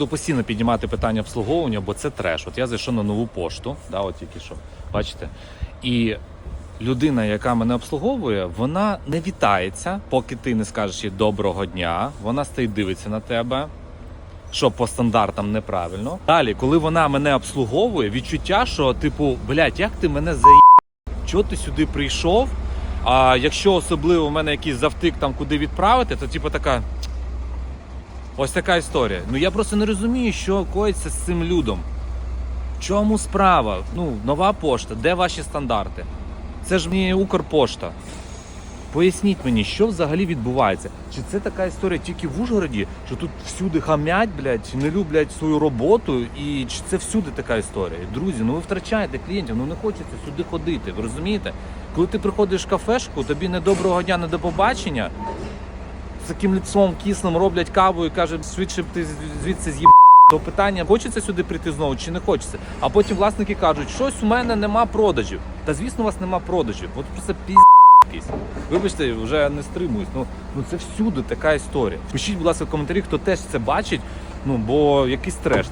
Буду постійно піднімати питання обслуговування, бо це треш. От я зайшов на нову пошту, да, от тільки що, бачите. І людина, яка мене обслуговує, вона не вітається, поки ти не скажеш їй доброго дня. Вона стоїть, дивиться на тебе, що по стандартам неправильно. Далі, коли вона мене обслуговує, відчуття, що типу, блядь, як ти мене за чого ти сюди прийшов? А якщо особливо в мене якийсь завтик там куди відправити, то типу така. Ось така історія. Ну я просто не розумію, що коїться з цим людом. В чому справа? Ну, нова пошта, де ваші стандарти? Це ж мені Укрпошта. Поясніть мені, що взагалі відбувається? Чи це така історія тільки в Ужгороді, що тут всюди хамять, блядь, не люблять свою роботу, і чи це всюди така історія? Друзі, ну ви втрачаєте клієнтів, ну не хочеться сюди ходити. Ви розумієте? Коли ти приходиш в кафешку, тобі не доброго дня, не до побачення. Таким лицом кисним роблять каву і кажуть, швидше б ти звідси з'їб. То питання, хочеться сюди прийти знову чи не хочеться. А потім власники кажуть, щось у мене нема продажів. Та звісно, у вас нема продажів. От просто піз якийсь. Вибачте, вже не стримуюсь. Ну, ну це всюди така історія. Пишіть, будь ласка, в коментарі, хто теж це бачить. Ну бо якийсь треш.